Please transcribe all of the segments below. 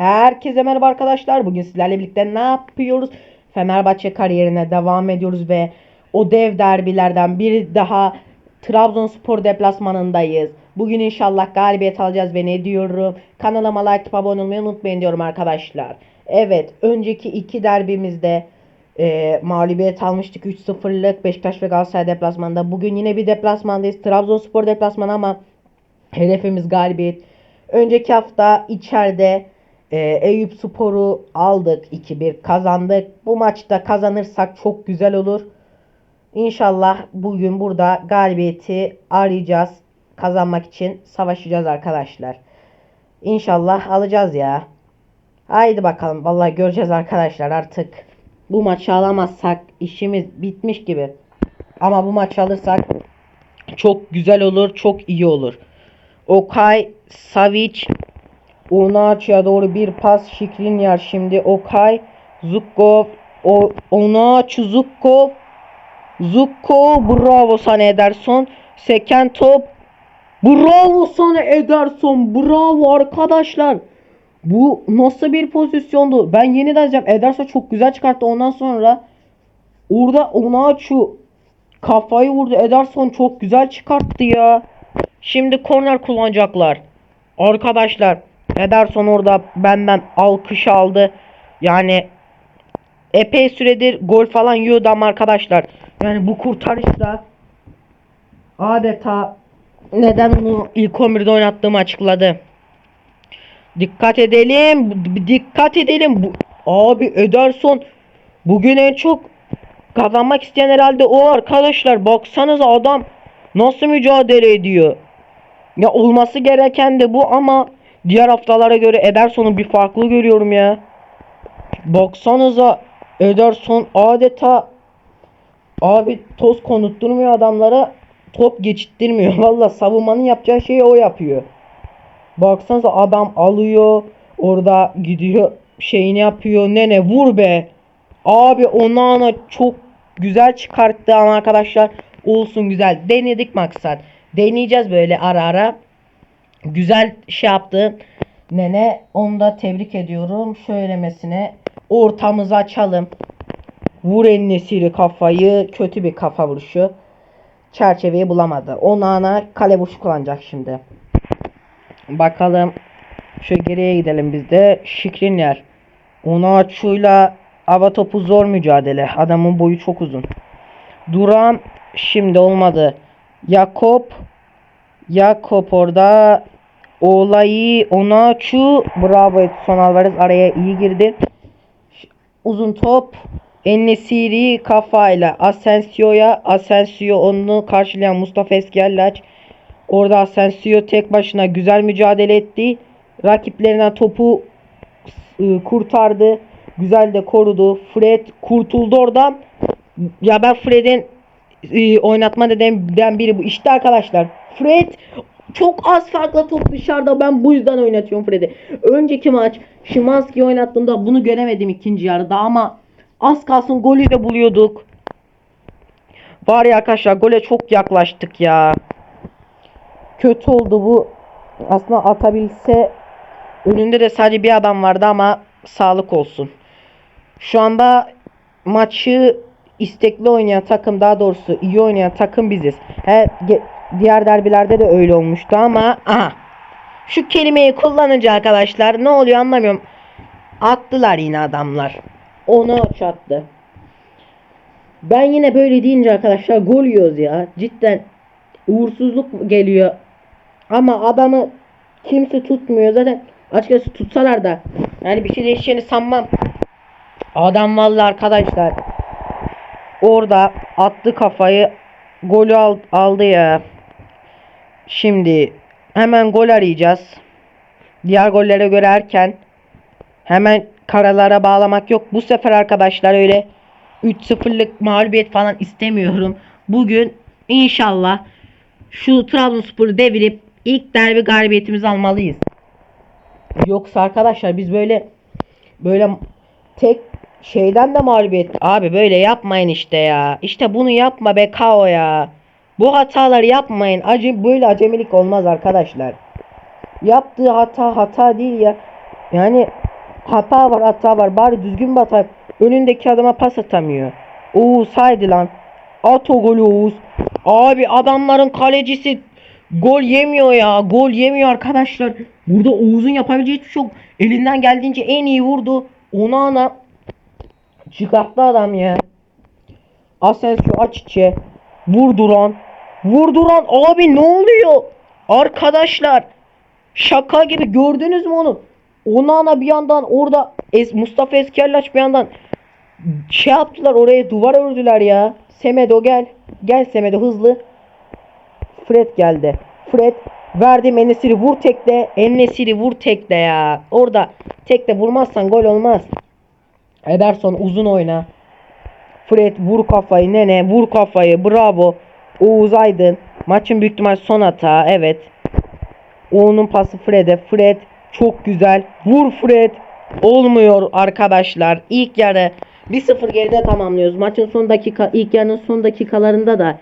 Herkese merhaba arkadaşlar. Bugün sizlerle birlikte ne yapıyoruz? Fenerbahçe kariyerine devam ediyoruz ve o dev derbilerden biri daha Trabzonspor deplasmanındayız. Bugün inşallah galibiyet alacağız ve ne diyorum? Kanalıma like abone olmayı unutmayın diyorum arkadaşlar. Evet, önceki iki derbimizde e, mağlubiyet almıştık 3-0'lık Beşiktaş ve Galatasaray deplasmanında. Bugün yine bir deplasmandayız. Trabzonspor deplasmanı ama hedefimiz galibiyet. Önceki hafta içeride e, Eyüp Spor'u aldık 2-1 kazandık. Bu maçta kazanırsak çok güzel olur. İnşallah bugün burada galibiyeti arayacağız. Kazanmak için savaşacağız arkadaşlar. İnşallah alacağız ya. Haydi bakalım. Vallahi göreceğiz arkadaşlar artık. Bu maçı alamazsak işimiz bitmiş gibi. Ama bu maçı alırsak çok güzel olur, çok iyi olur. Okay, Savic, Unaç'a doğru bir pas Şikrinyar şimdi Okay, Zukov, o Onaç, Zukov, Zukov, bravo sana Ederson, seken top, bravo sana Ederson, bravo arkadaşlar. Bu nasıl bir pozisyondu? Ben yeniden diyeceğim. Ederson çok güzel çıkarttı. Ondan sonra orada Onaçu kafayı vurdu. Ederson çok güzel çıkarttı ya. Şimdi korner kullanacaklar. Arkadaşlar Ederson orada benden alkış aldı. Yani epey süredir gol falan yiyordu ama arkadaşlar. Yani bu kurtarışla adeta neden onu ilk 11'de oynattığımı açıkladı. Dikkat edelim. Dikkat edelim. Bu, abi Ederson bugün en çok kazanmak isteyen herhalde o arkadaşlar. Baksanıza adam nasıl mücadele ediyor. Ya olması gereken de bu ama diğer haftalara göre Ederson'u bir farklı görüyorum ya. Baksanıza Ederson adeta abi toz konutturmuyor adamlara top geçittirmiyor. Valla savunmanın yapacağı şeyi o yapıyor. Baksanıza adam alıyor orada gidiyor şeyini yapıyor nene vur be. Abi Onana çok güzel çıkarttı ama arkadaşlar olsun güzel denedik maksat. Deneyeceğiz böyle ara ara. Güzel şey yaptı. Nene onu da tebrik ediyorum. Söylemesine ortamızı açalım. Vur Ennesiri kafayı. Kötü bir kafa vuruşu. Çerçeveyi bulamadı. Onana kale vuruşu kullanacak şimdi. Bakalım. Şu geriye gidelim biz de. Şikrinler. Onaçu'yla hava topu zor mücadele. Adamın boyu çok uzun. Duran şimdi olmadı. Yakup Yakup orada olayı Onaçu bravo Edson Alvarez araya iyi girdi. Uzun top Ennesiri kafayla Asensio'ya Asensio onu karşılayan Mustafa Eskellaç Orada Asensio tek başına güzel mücadele etti. Rakiplerine topu ıı, kurtardı. Güzel de korudu. Fred kurtuldu oradan. Ya ben Fred'in ıı, oynatma nedeninden biri bu. İşte arkadaşlar Fred çok az farkla top dışarıda. Ben bu yüzden oynatıyorum Fred'i. Önceki maç Şimanski'yi oynattığımda bunu göremedim ikinci yarıda ama az kalsın golü de buluyorduk. Var ya arkadaşlar gole çok yaklaştık ya kötü oldu bu. Aslında atabilse önünde de sadece bir adam vardı ama sağlık olsun. Şu anda maçı istekli oynayan takım daha doğrusu iyi oynayan takım biziz. He, diğer derbilerde de öyle olmuştu ama aha. Şu kelimeyi kullanınca arkadaşlar ne oluyor anlamıyorum. Attılar yine adamlar. Onu attı. Ben yine böyle deyince arkadaşlar gol yiyoruz ya. Cidden uğursuzluk geliyor. Ama adamı kimse tutmuyor. Zaten açıkçası tutsalar da yani bir şey değişeceğini sanmam. Adam vallahi arkadaşlar orada attı kafayı golü al- aldı ya. Şimdi hemen gol arayacağız. Diğer gollere göre erken. Hemen karalara bağlamak yok. Bu sefer arkadaşlar öyle 3-0'lık mağlubiyet falan istemiyorum. Bugün inşallah şu Trabzonspor'u devirip ilk derbi galibiyetimizi almalıyız. Yoksa arkadaşlar biz böyle böyle tek şeyden de mağlubiyet abi böyle yapmayın işte ya. İşte bunu yapma be Kao ya. Bu hataları yapmayın. Acı böyle acemilik olmaz arkadaşlar. Yaptığı hata hata değil ya. Yani Hata var hata var. Bari düzgün hata. Önündeki adama pas atamıyor. Oğuz haydi lan. At o golü Oğuz. Abi adamların kalecisi gol yemiyor ya. Gol yemiyor arkadaşlar. Burada Oğuz'un yapabileceği hiçbir şey yok. Elinden geldiğince en iyi vurdu. Ona ana çıkarttı adam ya. Asensio aç içe. Vurduran. Vurduran. Abi ne oluyor? Arkadaşlar. Şaka gibi gördünüz mü onu? Onana bir yandan orada Mustafa Eskerlaç bir yandan şey yaptılar oraya duvar ördüler ya. Semedo gel. Gel Semedo hızlı. Fred geldi. Fred verdi Enesiri vur tekle. Enesiri vur tekle ya. Orada tekle vurmazsan gol olmaz. Ederson uzun oyna. Fred vur kafayı nene vur kafayı bravo. Oğuz Aydın maçın büyük ihtimal son hata evet. Onun pası Fred'e. Fred çok güzel. Vur Fred. Olmuyor arkadaşlar. İlk yarı 1-0 geride tamamlıyoruz. Maçın son dakika ilk yarının son dakikalarında da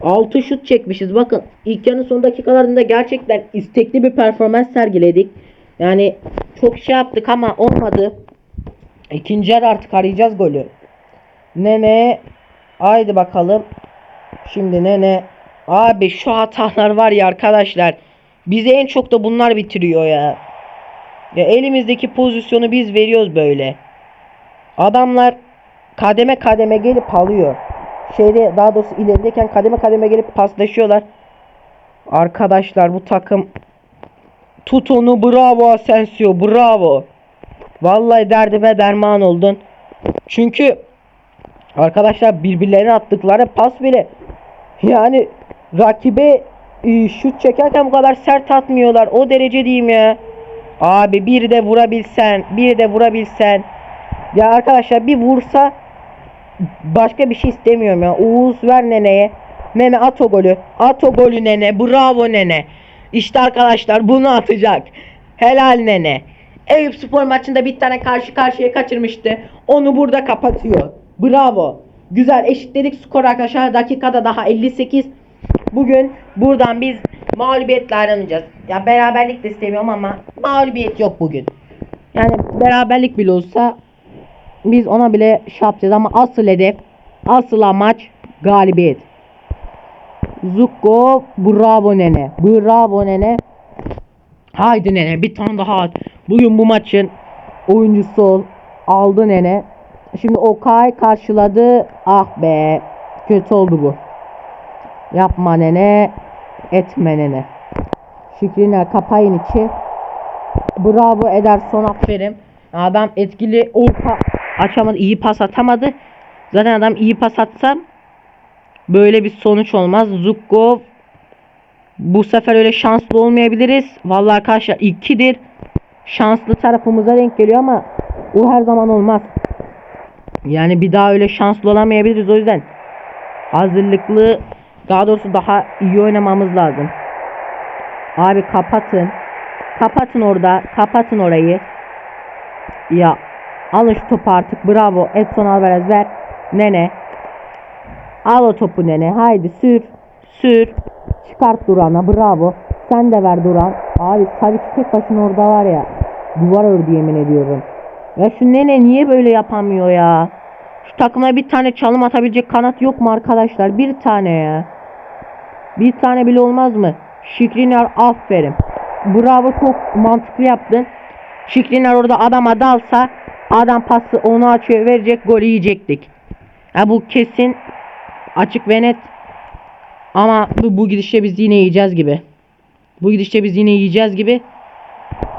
6 şut çekmişiz. Bakın ilk yarının son dakikalarında gerçekten istekli bir performans sergiledik. Yani çok şey yaptık ama olmadı. İkinci yarı artık arayacağız golü. Nene haydi bakalım. Şimdi Nene abi şu hatalar var ya arkadaşlar. Bizi en çok da bunlar bitiriyor ya. Ya elimizdeki pozisyonu biz veriyoruz böyle. Adamlar kademe kademe gelip alıyor. Şeyde daha doğrusu ilerideyken kademe kademe gelip paslaşıyorlar. Arkadaşlar bu takım tut onu bravo Asensio bravo. Vallahi derdime derman oldun. Çünkü arkadaşlar birbirlerine attıkları pas bile yani rakibe e, şut çekerken bu kadar sert atmıyorlar. O derece diyeyim ya. Abi bir de vurabilsen, bir de vurabilsen. Ya arkadaşlar bir vursa başka bir şey istemiyorum ya. Uğuz ver neneye. Nene at o golü. At o golü nene. Bravo nene. İşte arkadaşlar bunu atacak. Helal nene. Eyüp Spor maçında bir tane karşı karşıya kaçırmıştı. Onu burada kapatıyor. Bravo. Güzel eşitledik skor arkadaşlar. Dakikada daha 58. Bugün buradan biz mağlubiyetle ayrılmayacağız. Ya beraberlik de istemiyorum ama mağlubiyet yok bugün. Yani beraberlik bile olsa biz ona bile şey ama asıl hedef, asıl amaç galibiyet. Zuko bravo nene. Bravo nene. Haydi nene bir tane daha at. Bugün bu maçın oyuncusu ol. Aldı nene. Şimdi Okay karşıladı. Ah be. Kötü oldu bu. Yapma nene. Etme nene. Şükriner kapayın içi. Bravo Ederson aferin. Adam etkili orta açamadı. iyi pas atamadı. Zaten adam iyi pas atsa böyle bir sonuç olmaz. Zukov bu sefer öyle şanslı olmayabiliriz. Vallahi arkadaşlar 2'dir. Şanslı tarafımıza denk geliyor ama o her zaman olmaz. Yani bir daha öyle şanslı olamayabiliriz o yüzden hazırlıklı daha doğrusu daha iyi oynamamız lazım. Abi kapatın. Kapatın orada. Kapatın orayı. Ya alın şu topu artık. Bravo. Edson Alvarez ver. Nene. Al o topu Nene. Haydi sür. Sür. Çıkart Duran'a. Bravo. Sen de ver Duran. Abi Savic tek başına orada var ya. Duvar ördü yemin ediyorum. Ya şu Nene niye böyle yapamıyor ya? Şu takıma bir tane çalım atabilecek kanat yok mu arkadaşlar? Bir tane ya. Bir tane bile olmaz mı? Şikrinar aferin. Bravo çok mantıklı yaptın. Şikrinar orada adama dalsa adam pası onu açıyor verecek golü yiyecektik. Ya bu kesin açık ve net. Ama bu, bu gidişle biz yine yiyeceğiz gibi. Bu gidişle biz yine yiyeceğiz gibi.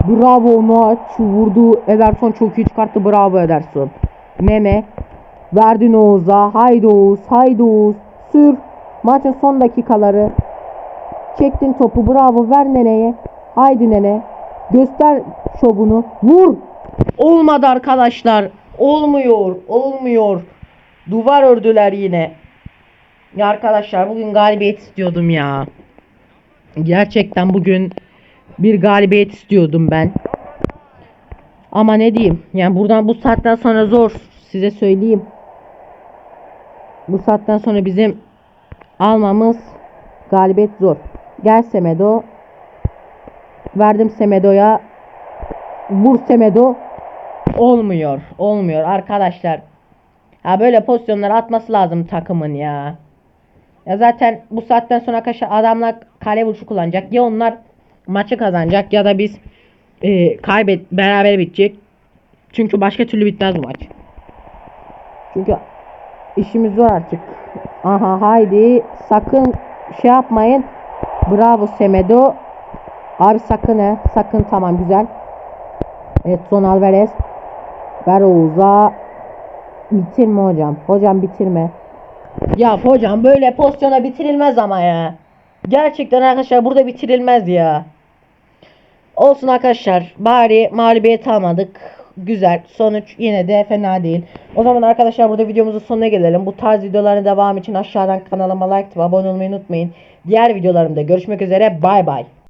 Bravo ona şu vurdu. Ederson çok iyi çıkarttı. Bravo Ederson. Meme. Verdin Oğuz'a. Haydi Oğuz. Haydi Oğuz. Sür. Maçın son dakikaları. Çektin topu. Bravo. Ver neneye. Haydi nene. Göster şovunu. Vur. Olmadı arkadaşlar. Olmuyor. Olmuyor. Duvar ördüler yine. Ya arkadaşlar bugün galibiyet istiyordum ya. Gerçekten bugün bir galibiyet istiyordum ben. Ama ne diyeyim? Yani buradan bu saatten sonra zor. Size söyleyeyim. Bu saatten sonra bizim almamız galibiyet zor. Gel Semedo. Verdim Semedo'ya. Vur Semedo. olmuyor. Olmuyor arkadaşlar. Ha böyle pozisyonlar atması lazım takımın ya. Ya zaten bu saatten sonra adamlar kale vuruşu kullanacak. Ya onlar maçı kazanacak ya da biz e, kaybet beraber bitecek. Çünkü başka türlü bitmez maç. Çünkü işimiz zor artık. Aha haydi sakın şey yapmayın. Bravo Semedo. Abi sakın he. Sakın tamam güzel. Evet Son Alvarez. Ver Oğuz'a. Bitirme hocam. Hocam bitirme. Ya hocam böyle pozisyona bitirilmez ama ya. Gerçekten arkadaşlar burada bitirilmez ya. Olsun arkadaşlar. Bari mağlubiyet almadık. Güzel. Sonuç yine de fena değil. O zaman arkadaşlar burada videomuzun sonuna gelelim. Bu tarz videoların devamı için aşağıdan kanalıma like ve abone olmayı unutmayın. Diğer videolarımda görüşmek üzere. Bay bay.